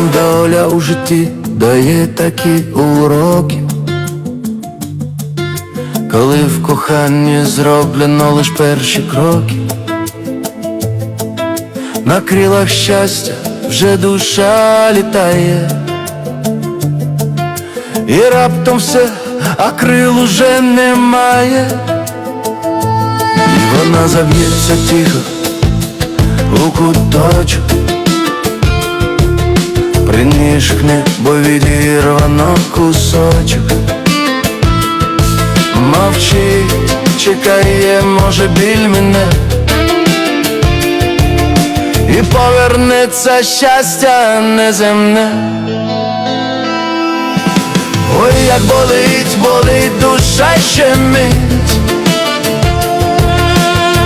нам доля у житті дає такі уроки, коли в коханні зроблено лиш перші кроки, на крилах щастя вже душа літає, і раптом все, а крил уже немає, і вона заб'ється тихо у куточок Приніжкне, бо відірвано кусочок. Мовчить, чекає, може біль мене. І повернеться щастя неземне. Ой, як болить, болить душа ще мить.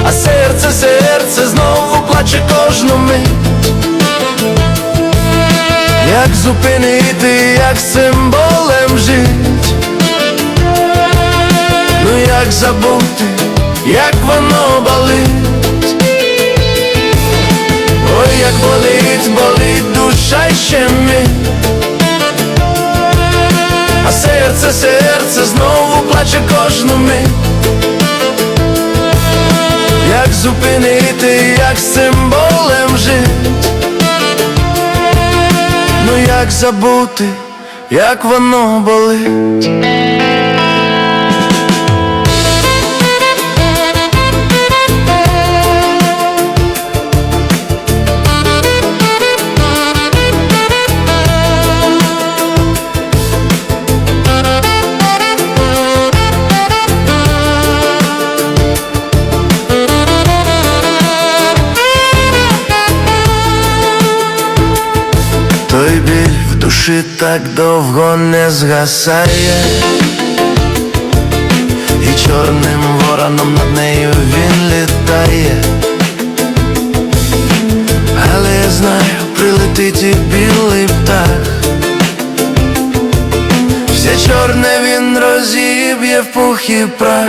А серце, серце знову плаче кожну мить як зупинити, як символем жить, ну як забути, як воно болить, ой, як болить, болить душа ще мить, а серце, серце знову плаче кожну мить, як зупинити, як символем жить. Як забути, як воно болить душі так довго не згасає, і чорним вороном над нею він літає, але я знаю, прилетить і білий птах, все чорне він розіб'є в пух і прах.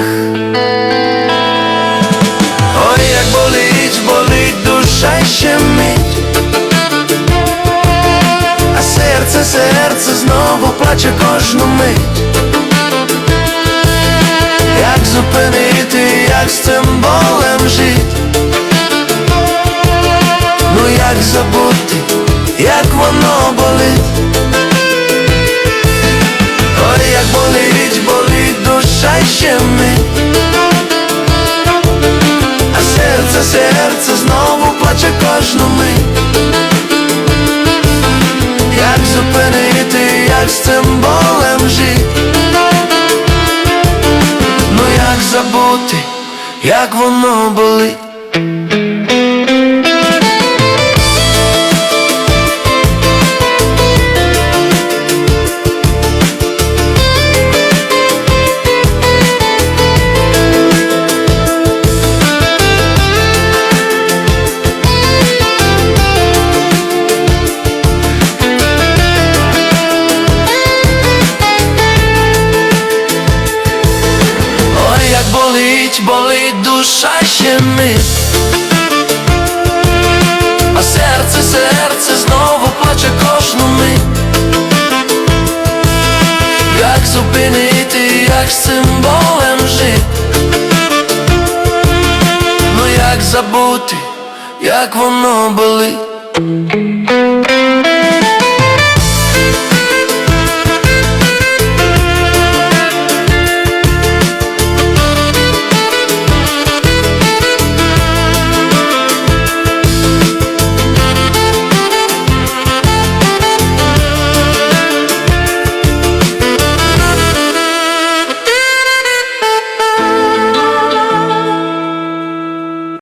Зупинити, як з цим болем жить. Ну як забути, як воно болить забути, як воно болить Зупинити, як символем цим Ну як забути, як воно болить